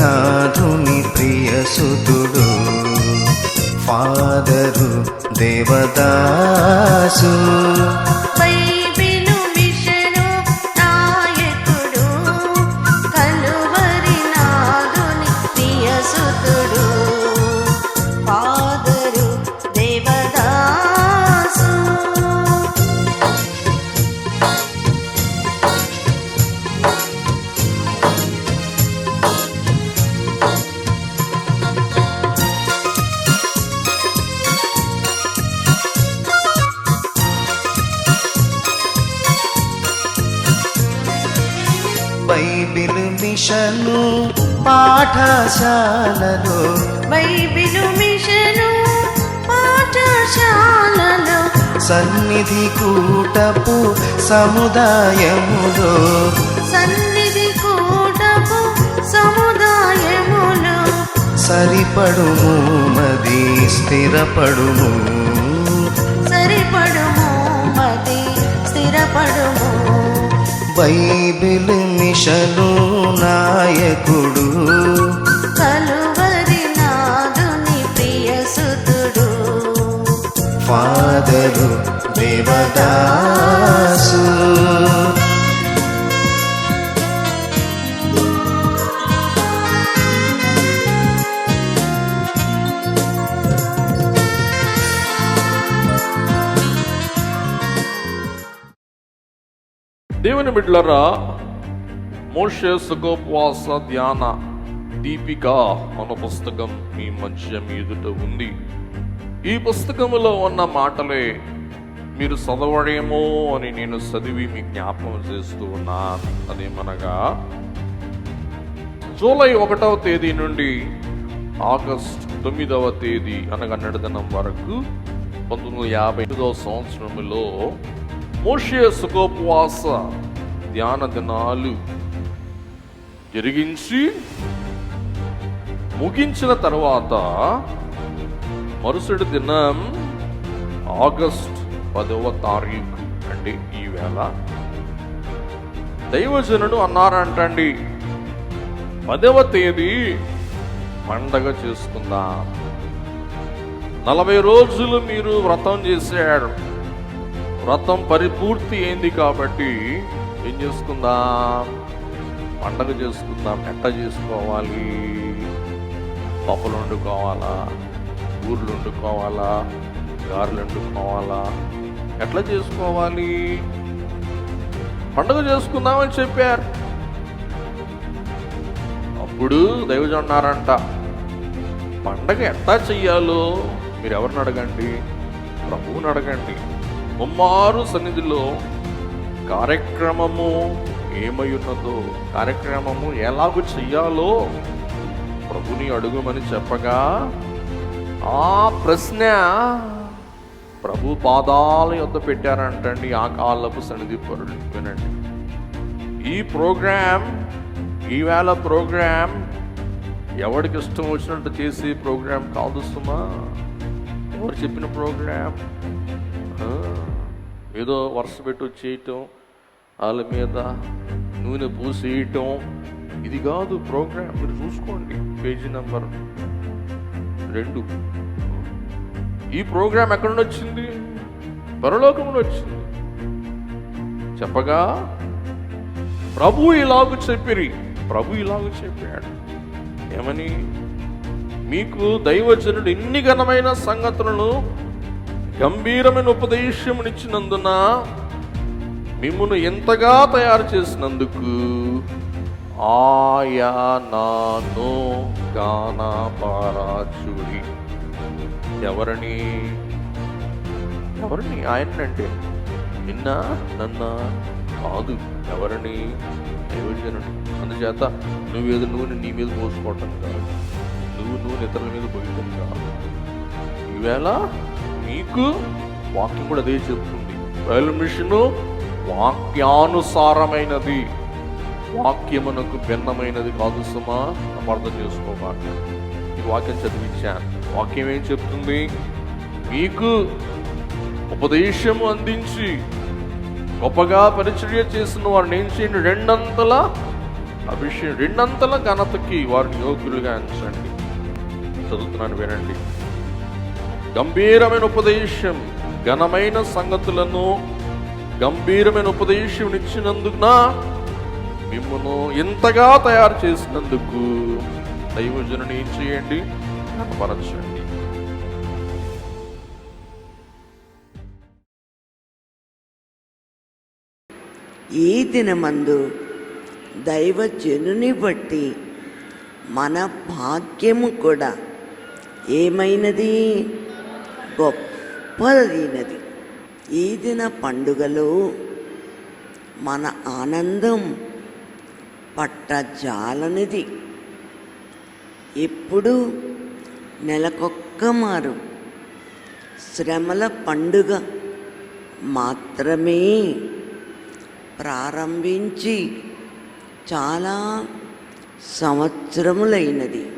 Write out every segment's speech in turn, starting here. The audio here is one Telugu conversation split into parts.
నాథుని ప్రియసుతుడు. ఫాదరు దేవదాసు. మిషను పాఠశాలలో. బైబిలు మిషను పాఠశాలలో. సన్నిధి కూటపు సముదాయములో. సన్నిధి కూటపు సముదాయములు. సరిపడుము మది స్థిరపడుము. సరిపడుము మది స్థిరపడుము. బైబిల్ మిషను నాయకుడు. దేవుని బిడ్డలరా మోషే సుగోపవాస ధ్యాన దీపిక అన్న పుస్తకం మీ మంచం ఎదుట ఉంది. ఈ పుస్తకంలో ఉన్న మాటలే మీరు చదవడేమో అని నేను చదివి మీ జ్ఞాపకం చేస్తూ ఉన్నాను. అదేమనగా జూలై ఒకటవ తేదీ నుండి ఆగస్ట్ తొమ్మిదవ తేదీ అనగా నడదనం వరకు పంతొమ్మిది వందల యాభై ఎనిమిదవ సంవత్సరంలో మోషే సుఖోపవాస ధ్యాన దినాలు జరిగించి ముగించిన తర్వాత మరుసటి దినం ఆగస్ట్ పదవ తారీఖు అంటే ఈవేళ దైవజనుడు అన్నారంటండి పదవ తేదీ పండగ చేసుకుందాం. నలభై రోజులు మీరు వ్రతం చేశాడు వ్రతం పరిపూర్తి అయింది కాబట్టి ఏం చేసుకుందాం? పండగ చేసుకుందాం. ఎట్ట చేసుకోవాలి? పప్పులు వండుకోవాలా ఊర్లు వండుకోవాలా గారెలు వండుకోవాలా ఎట్లా చేసుకోవాలి? పండుగ చేసుకుందామని చెప్పారు. అప్పుడు దైవజన్ అన్నారంట పండగ ఎట్లా చెయ్యాలో? మీరు ఎవరిని అడగండి? ప్రభువుని అడగండి. ముమ్మారు సన్నిధిలో కార్యక్రమము ఏమై ఉన్నదో కార్యక్రమము ఎలాగూ చెయ్యాలో ప్రభుని అడుగుమని చెప్పగా ఆ ప్రశ్న ప్రభు పాదాల యొద్ద పెట్టారంటండి ఆ కాలపు సన్నిధి పరుడు వినండి. ఈ ప్రోగ్రామ్ ఈవేళ ప్రోగ్రామ్ ఎవరికి ఇష్టం వచ్చినట్టు చేసే ప్రోగ్రామ్ కాదు సుమా. ఎవరు చెప్పిన ప్రోగ్రామ్ ఏదో వరుస పెట్టి చేయటం వాళ్ళ మీద నూనె పూసేయటం. ఇది కాదు ప్రోగ్రామ్ మీరు చూసుకోండి. పేజీ నెంబర్ రెండు. ఈ ప్రోగ్రామ్ ఎక్కడ నుండి వచ్చింది? పరలోకంలో నుండి వచ్చింది. చెప్పగా ప్రభు ఇలాగు చెప్పిరి. ప్రభు ఇలాగు చెప్పాడు. ఏమని? మీకు దైవజనుడు ఇన్ని ఘనమైన సంగతులను గంభీరమైన ఉపదేశమునిచ్చినందున మిమ్మును ఎంతగా తయారు చేసినందుకు ఆయనాను గానాపారాచుడి ఎవరిని? ఎవరిని? ఆయనంటే నిన్న నన్న కాదు. ఎవరిని? దైవజనుడు అందుచేత నువ్వేదో నూనె నీ మీద పోసుకోవటం కాదు. నువ్వు నూనె ఇతరుల మీద పోయటం కాదు. ఈవేళ మీకు వాక్యం కూడా అదే చెప్తుంది. బయలు మిషను వాక్యానుసారమైనది. వాక్యమునకు భిన్నమైనది కాదు సుమా. అర్థం చేసుకోవాలి ఈ వాక్యం చదివించాను. వాక్యం ఏం చెప్తుంది? మీకు ఉపదేశము అందించి గొప్పగా పరిచర్య చేసిన వారిని ఏం చేయండి? రెండంతల అభిషేకం రెండంతల ఘనతకి వారిని యోగ్యులుగా ఎంచండి. చదువుతున్నాను వినండి. గంభీరమైన ఉపదేశం ఘనమైన సంగతులను గంభీరమైన ఉపదేశం ఇచ్చినందున మిమ్మను ఇంతగా తయారు చేసినందుకు దైవజనుని ఏం చేయండి? కనపరచండి. ఈ దినమందు దైవజనుని బట్టి మన భాగ్యము కూడా ఏమైనది? గొప్పదైనది. ఈ దిన పండుగలో మన ఆనందం పట్టజాలనిది. ఎప్పుడు నెలకొక్క మారు. శ్రమల పండుగ మాత్రమే ప్రారంభించి చాలా సంవత్సరములైనది.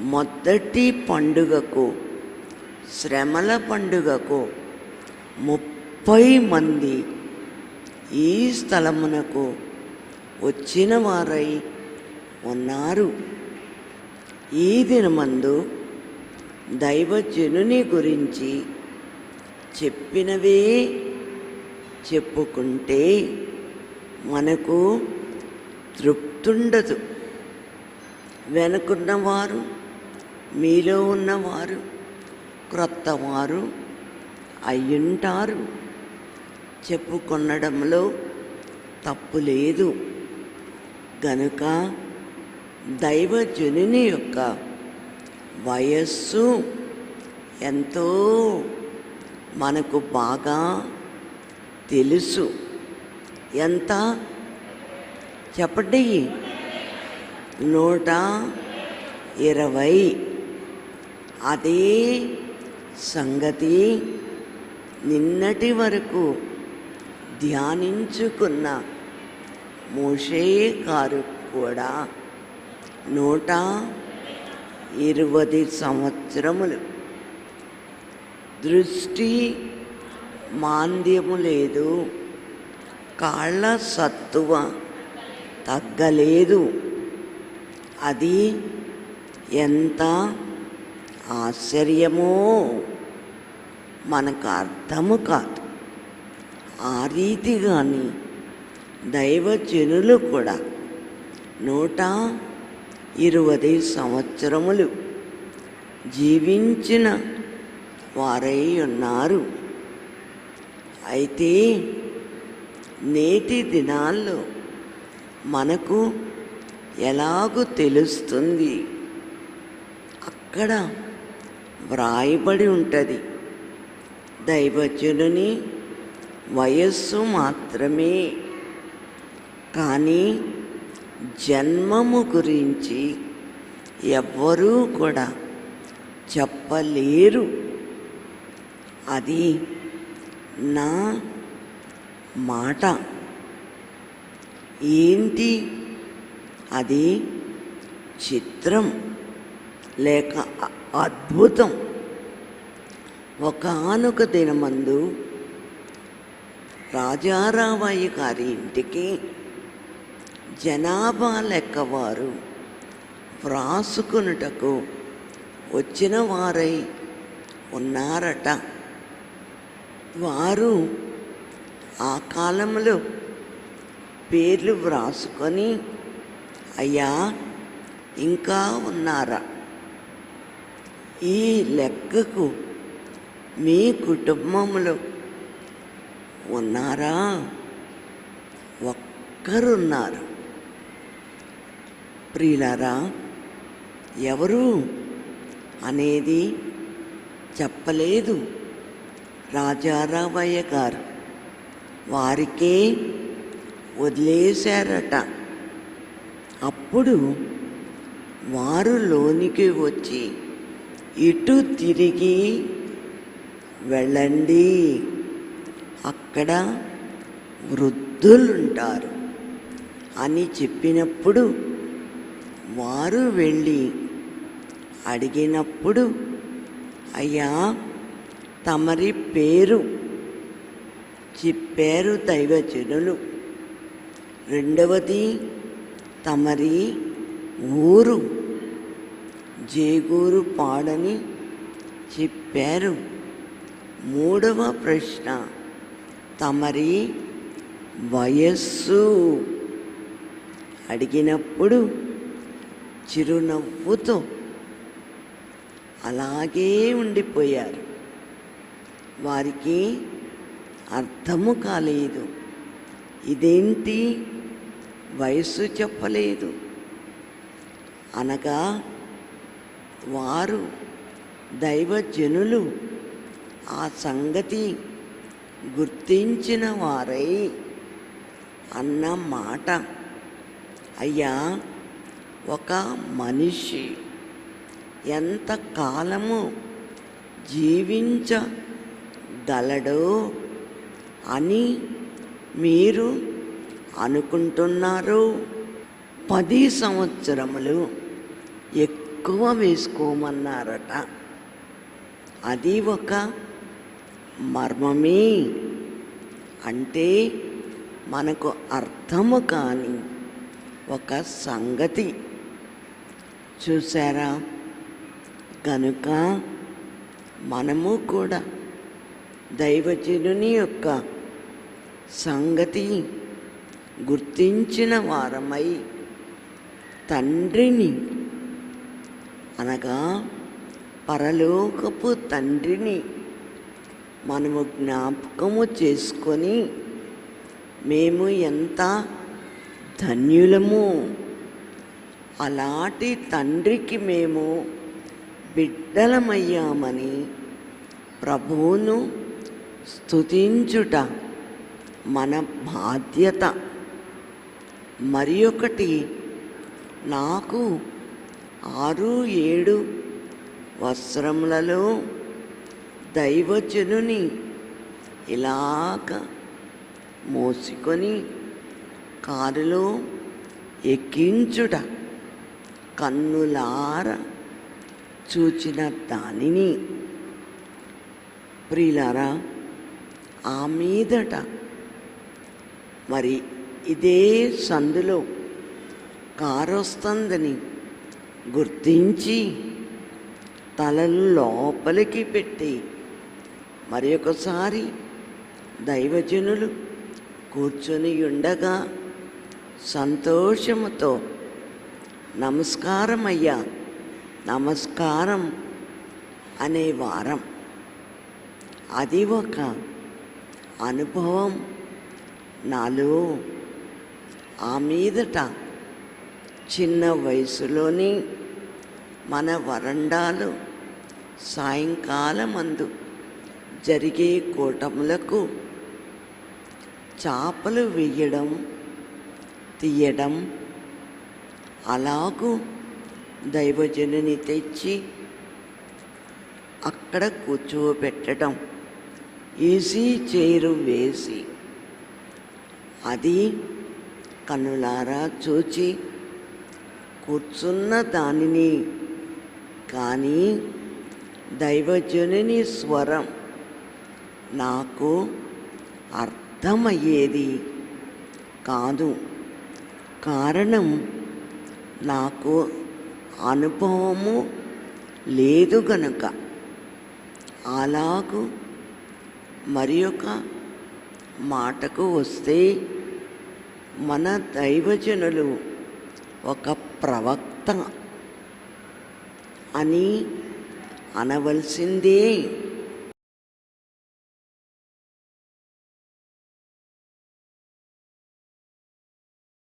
మొదటి పండుగకు శ్రమల పండుగకు ముప్పై మంది ఈ స్థలమునకు వచ్చిన వారై ఉన్నారు. ఈ దినమందు దైవజనుని గురించి చెప్పినవే చెప్పుకుంటే మనకు తృప్తుండదు. వెనుకున్నవారు మీలో ఉన్నవారు క్రొత్తవారు అయ్యుంటారు. చెప్పుకొనడంలో తప్పు లేదు. గనుక దైవజనుని యొక్క వయస్సు ఎంతో మనకు బాగా తెలుసు. ఎంత? చెప్పండి. నూట ఇరవై. అదే సంగతి నిన్నటి వరకు ధ్యానించుకున్న మోషే గారు కూడా నూట ఇరవై సంవత్సరములు. దృష్టి మాంద్యము లేదు కాళ్ళ సత్తువ తగ్గలేదు. అది ఎంత ఆశ్చర్యమో మనకు అర్థము కాదు. ఆ రీతిగాని దైవజనులు కూడా నూట ఇరవై సంవత్సరములు జీవించిన వారై ఉన్నారు. అయితే నేటి దినాల్లో మనకు ఎలాగూ తెలుస్తుంది? అక్కడ వ్రాయబడి ఉంటుంది. దైవజనుని వయస్సు మాత్రమే. కానీ జన్మము గురించి ఎవ్వరూ కూడా చెప్పలేరు. అది నా మాట. ఏంటి? అది చిత్రం. లేక అద్భుతం. ఒకనొక దినమందు రాజారామయ్య గారి ఇంటికి జనాభా లెక్కవారు వ్రాసుకునుటకు వచ్చిన వారై ఉన్నారట. వారు ఆ కాలంలో పేర్లు వ్రాసుకొని అయ్యా ఇంకా ఉన్నారా? ఈ లెక్కకు మీ కుటుంబంలో ఉన్నారా? ఒక్కరున్నారు. ప్రియులారా ఎవరు అనేది చెప్పలేదు రాజారామయ్య గారు. వారికే వదిలేశారట. అప్పుడు వారు లోనికి వచ్చి ఇటు తిరిగి వెళ్ళండి. అక్కడ వృద్ధులుంటారు. అని చెప్పినప్పుడు వారు వెళ్ళి అడిగినప్పుడు అయ్యా తమరి పేరు చెప్పారు దైవజనులు రెండవది తమరి ఊరు జేగూరు పాడని చెప్పారు. మూడవ ప్రశ్న. తమరి వయస్సు. అడిగినప్పుడు చిరునవ్వుతో అలాగే ఉండిపోయారు. వారికి అర్థము కాలేదు. ఇదేంటి? వయస్సు చెప్పలేదు. అనగా వారు దైవజనులు. ఆ సంగతి గుర్తించిన వారై అన్న మాట. అయ్యా ఒక మనిషి ఎంత కాలము జీవించగలడో అని మీరు అనుకుంటున్నారు? పది సంవత్సరములు ఎక్కువ వేసుకోమన్నారట. అది ఒక మర్మమే. అంటే మనకు అర్థము కాని ఒక సంగతి. చూసారా కనుక మనము కూడా దైవజనుని యొక్క సంగతి గుర్తించిన వారమై తండ్రిని అనగా పరలోకపు తండ్రిని మనము జ్ఞాపకము చేసుకొని మేము ఎంత ధన్యులము? అలాంటి తండ్రికి మేము బిడ్డలమయ్యామని ప్రభువును స్తుతించుట మన బాధ్యత. మరి ఒకటి నాకు ఆరు ఏడు వస్త్రములలో దైవజనుని ఇలాగ మోసుకొని కారులో ఎక్కించుట కన్నులార చూచిన దానిని. ప్రియులారా ఆ మీదట మరి ఇదే సందులో కారు వస్తుందని గుర్తించి తలలు లోపలికి పెట్టి మరి ఒకసారి దైవజనులు కూర్చొని ఉండగా సంతోషముతో నమస్కారం అయ్యా నమస్కారం అనే వారం. అది ఒక అనుభవం. నాలో ఆ మీదట చిన్న వయసులోని మన వరండాలు సాయంకాలమందు జరిగే కూటములకు చాపలు వేయడం తీయడం అలాగూ దైవజనుని తెచ్చి అక్కడ కూర్చోబెట్టడం ఈజీ చైరు వేసి అది కన్నులారా చూచి కూర్చున్న దానిని. కానీ దైవజనుని స్వరం నాకు అర్థమయ్యేది కాదు. కారణం నాకు అనుభవము లేదు గనుక. అలాగు మరి ఒక మాటకు వస్తే మన దైవజనులు ఒక ప్రవక్త. అని అనవలసిందే.